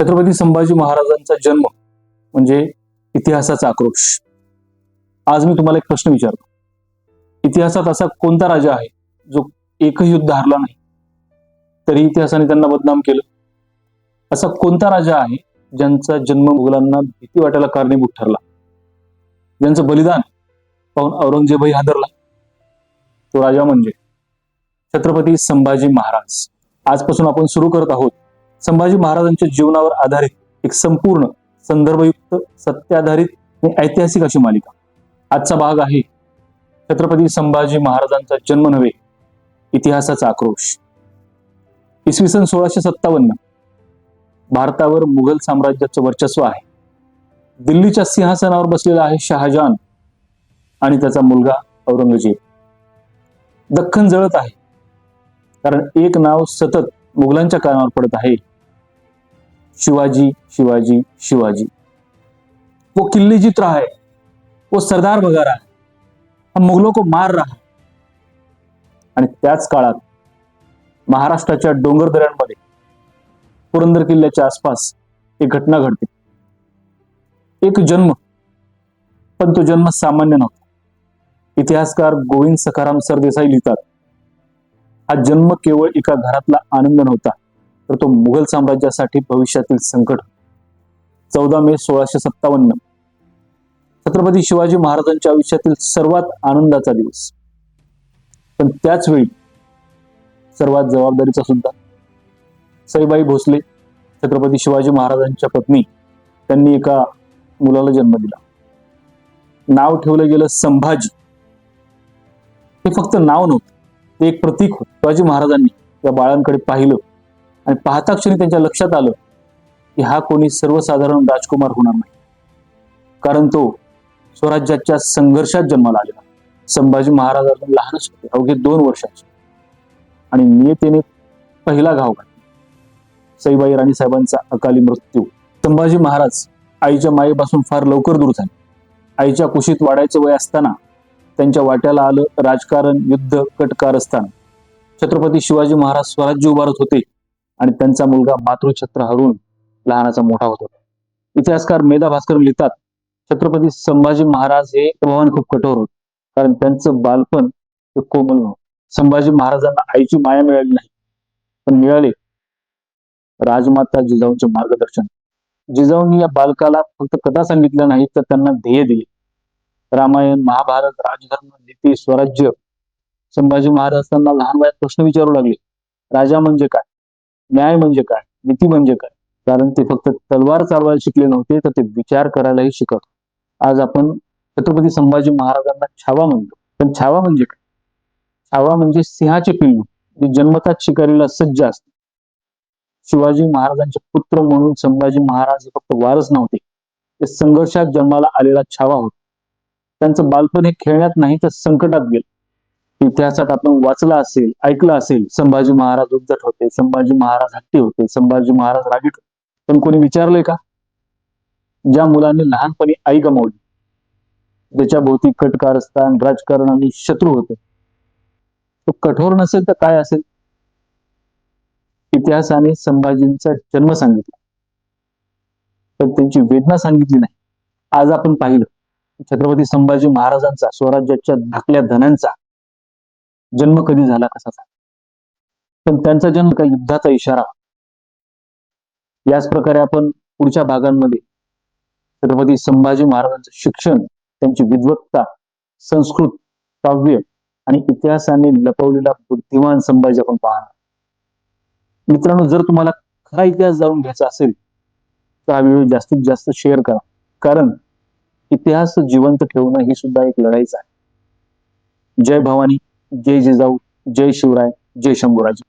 छत्रपती संभाजी महाराजांचा जन्म म्हणजे इतिहासाचा आक्रोश. आज मी तुम्हाला एक प्रश्न विचारतो. इतिहासात असा कोणता राजा आहे जो एकही युद्ध हारला नाही? तरी इतिहासाने त्यांना बदनाम केलं. असा कोणता राजा आहे ज्यांचा जन्म मुघलांना भीती वाटायला कारणीभूत ठरला? ज्यांचं बलिदान पाहून औरंगजेबही हादरला. तो राजा म्हणजे छत्रपती संभाजी महाराज. आजपासून आपण सुरू करत आहोत संभाजी महाराजांच्या जीवनावर आधारित एक संपूर्ण संदर्भयुक्त सत्याधारित आणि ऐतिहासिक अशी मालिका. आजचा भाग आहे छत्रपती संभाजी महाराजांचा जन्म नव्हे इतिहासाचा आक्रोश. इसवी सन सोळाशे सत्तावन्न भारतावर मुघल साम्राज्याचं वर्चस्व आहे. दिल्लीच्या सिंहासनावर बसलेला आहे शहाजहान आणि त्याचा मुलगा औरंगजेब. दख्खन जळत आहे कारण एक नाव सतत मुघलांच्या कानावर पडत आहे. शिवाजी शिवाजी शिवाजी. वो किल्ले जीत रहा है. वो सरदार बघा रहा है. हम मुघलों को मार रहा है. आणि त्याच काळात महाराष्ट्राच्या डोंगर दऱ्यांमध्ये पुरंदर किल्ल्याच्या आसपास एक घटना घडते. एक जन्म पण तो जन्म सामान्य नव्हता. इतिहासकार गोविंद सखाराम सरदेसाई लिहितात हा जन्म केवळ एका घरातला आनंद नव्हता तर तो मुघल साम्राज्यासाठी भविष्यातील संकट चौदा मे सोळाशे सत्तावन्न. छत्रपती शिवाजी महाराजांच्या आयुष्यातील सर्वात आनंदाचा दिवस. पण त्याच वेळी सर्वात जबाबदारीचा सुद्धा. सईबाई भोसले छत्रपती शिवाजी महाराजांच्या पत्नी त्यांनी एका मुलाला जन्म दिला. नाव ठेवलं गेलं संभाजी. हे फक्त नाव नव्हतं. ते एक प्रतीक होतं. शिवाजी महाराजांनी या बाळांकडे पाहिलं आणि पाहता क्षणी त्यांच्या लक्षात आलं की हा कोणी सर्वसाधारण राजकुमार होणार नाही. कारण तो स्वराज्याच्या संघर्षात जन्माला आलेला. संभाजी महाराज अजून लहानच होते अवघे दोन वर्षाचे. आणि नियतेने पहिला घाव घातला. सईबाई राणी साहेबांचा अकाली मृत्यू. संभाजी महाराज आईच्या मायेपासून फार लवकर दूर झाले. आईच्या कुशीत वाढायचं वय असताना त्यांच्या वाट्याला आलं राजकारण युद्ध कटकारस्थान. छत्रपती शिवाजी महाराज स्वराज्य उभारत होते आणि त्यांचा मुलगा मातृछत्र हरून लहानाचा मोठा होत होता. इतिहासकार मेधा भास्कर लिहितात छत्रपती संभाजी महाराज हे भवन खूप कठोर होते कारण त्यांचं बालपण हे कोमल नव्हतं. संभाजी महाराजांना आईची माया मिळाली नाही पण मिळाले राजमाता जिजाऊंचे मार्गदर्शन. जिजाऊंनी या बालकाला फक्त कथा सांगितल्या नाही तर त्यांना ध्येय दिले. रामायण महाभारत राजधर्म नीती स्वराज्य संभाजी महाराजांना लहान वयात प्रश्न विचारू लागले. राजा म्हणजे काय? न्याय म्हणजे काय? नीती म्हणजे काय? कारण ते फक्त तलवार चालवायला शिकले नव्हते तर ते विचार करायलाही शिकत आज आपण छत्रपती संभाजी महाराजांना छावा म्हणतो. पण छावा म्हणजे काय? छावा म्हणजे सिंहाचे पिल्लू जे जन्मताच शिकारीला सज्ज असते. शिवाजी महाराजांचे पुत्र म्हणून संभाजी महाराज फक्त वारस नव्हते. ते संघर्षात जन्माला आलेला छावा होता. त्यांचं बालपण हे खेळण्यात नाही तर संकटात गेलं. इतिहासात आपण वाचला असेल ऐकलं असेल संभाजी महाराज उद्धट होते संभाजी महाराज हट्टी होते संभाजी महाराज रागीट होते. पण कोणी विचारलंय का? ज्या मुलाने लहानपणी आई गमावली ज्याच्या भोवती कटकारस्थान राजकारण आणि शत्रू होते. तो कठोर नसेल तर काय असेल? इतिहासाने संभाजींचा जन्म सांगितला. पण त्यांची वेदना सांगितली नाही. आज आपण पाहिलं. छत्रपती संभाजी महाराजांचा स्वराज्याच्या धाकल्या धनांचा जन्म कधी झाला कसा झाला? पण त्यांचा जन्म का युद्धाचा इशारा. याच प्रकारे आपण पुढच्या भागांमध्ये छत्रपती संभाजी महाराजांचं शिक्षण त्यांची विद्वत्ता संस्कृत काव्य आणि इतिहासाने लपवलेला बुद्धिमान संभाजी आपण पाहणार. मित्रांनो जर तुम्हाला खरा इतिहास जाणून घ्यायचा असेल तर हा व्हिडिओ जास्तीत जास्त शेअर करा. कारण इतिहास जिवंत ठेवणं ही सुद्धा एक लढाईच आहे. जय भवानी जय जिजाऊ जय शिवराय जय शंभूराज.